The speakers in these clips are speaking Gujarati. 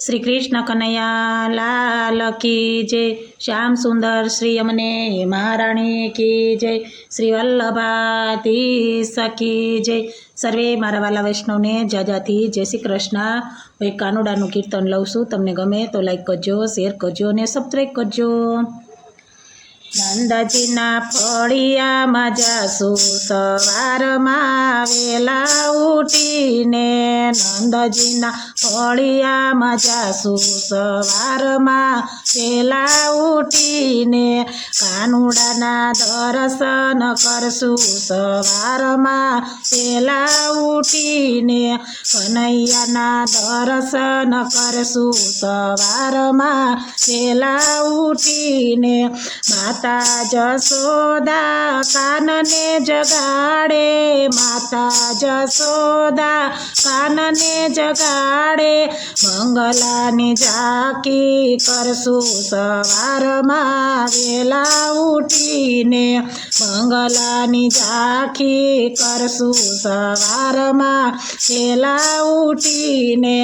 શ્રી કૃષ્ણ કનૈયા લાલ કી જય. શ્યામ સુંદર શ્રી અમને મહારાણી કી જય. શ્રી વલ્લભાતી સખી જય. સર્વે મારા વાલા વૈષ્ણવને જાજાથી જય શ્રી કૃષ્ણ. ભાઈ કાનુડાનું કીર્તન લઉં છું. તમને ગમે તો લાઈક કરજો શેર કરજો અને સબસ્ક્રાઈબ કરજો. નંદજીના ફળિયામાં જાસુ સવારમાં વેલા ઉઠીને નંદજીના ફળિયામાં જાસુ સવારમાં વેલા ઉઠીને કાનુડાના દર્શન કરશું સવારમાં વેલા ઉઠીને કનૈયાના દર્શન કરશું સવારમાં વેલા ઉઠીને માતા જસોદા કાનને જગાડે. માતા જસોદા કાનને જગાડે મંગલાની ઝાંકી કરશું સવારમાં વેલા ઉઠીને મંગલાની ઝાંખી કરશું સવારમાં વેલા ઉઠીને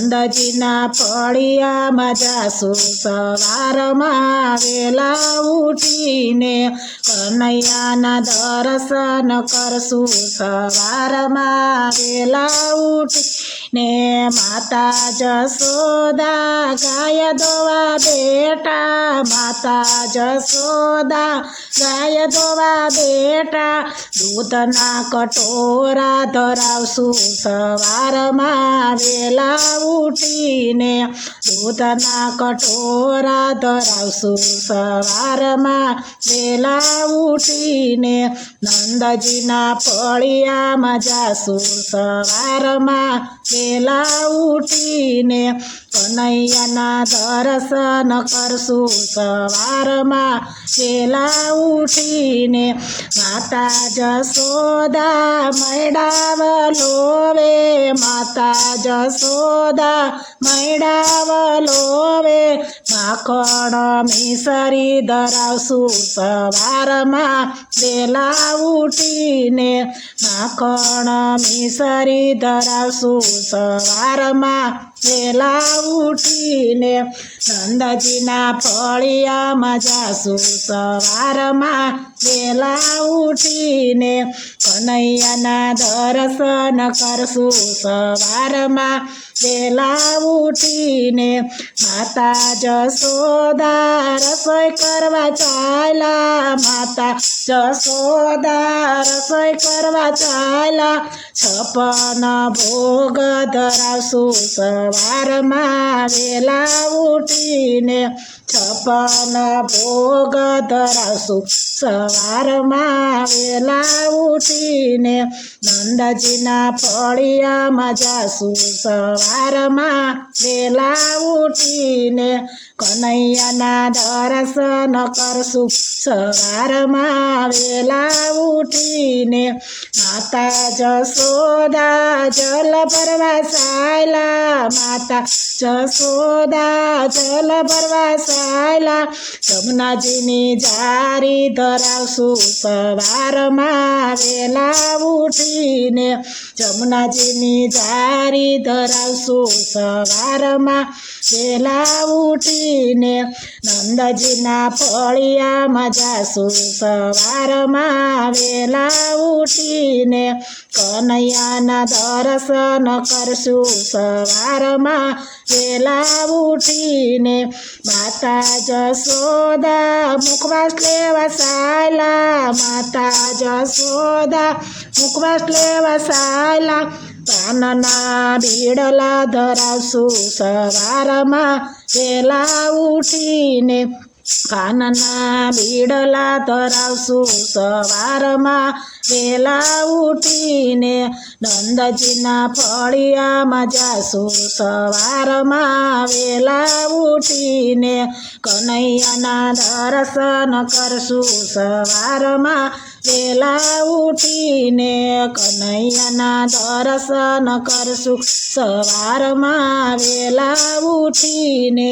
નંદજીના ફળિયામાં જાશું સવારમાં વેલા ઉઠીને કનૈયાના દર્શન કરશું સવારમાં વેલા ઉઠીને માતા જશોદા ગાય દોવા બેટા માતા જશોદા ગાય દોવા બેટા, દૂધના કટોરા ધરાવશું સવારમાં વેલા ઉઠીને, દૂધના કટોરા ધરાવશું સવારમાં વેલા ઉઠીને, નંદજીના ફળિયામાં જાશું સવારમાં વેલા ઉઠીને કનૈયાના દર્શન કરશું. સવારમાં વેલા ઉઠીને માતા જસોદા મૈડાવલો લોવે. માતા જસોદા મૈડાવ લોવે. માખણ મિસરી ધરાવશું. સવારમાં વેલા ઉઠીને માખણ મિસરી ધરાવશું. સવારમાં વેલા ઉઠીને નંદજીના ફળિયામાં જાશું સવારમાં વેલા ઉઠીને કનૈયાના દર્શન કરશું સવારમાં વેલા ઉઠીને માતા જશોદા રસોઈ કરવા ચાલ્યા, માતા જશોદા રસોઈ કરવા ચાલ્યા, છપન ભોગ ધરાવશું સવારમાં વેલા ઉઠીને છપન ભોગ ધરાવશું સવારમાં વેલા ઉઠીને નંદજીના ફળિયામાં જાશું સવારમાં વેલા ઉઠીને કનૈયાના દર્શન કરશું સવારમાં વેલા ઉઠીને માતા જસોદા જલ ભરવા સાયલા માતા જસોદા જલ ભરવા સાયલા જમનાજીની જારી ધરાવશું સવારમાં વેલા ઉઠીને જમુનાજીની જારી ધરાવશું. સવારમાં વેલા ઉઠીને નંદજીના ફળિયામાં જાશું. સવારમાં વેલા ઉઠીને કનૈયાના દર્શન કરશું. સવારમાં વેલા ઉઠીને માતા જશોદા મુખવાસ લેવા સાયલા માતા જશોદા મુખવાસ લે સાયલા. પાનના બીડલા ધરાવશું સવારમાં વેલા ઉઠીને. કાનના બીડલા ધરાવશું સવારમાં વેલા ઉઠીને નંદજીના ફળિયામાં જાશું સવારમાં વેલા ઉઠીને કનૈયાના દર્શન કરશું સવારમાં વેલા ઉઠીને કનૈયાના દર્શન કરશું સવારમાં વેલા ઉઠીને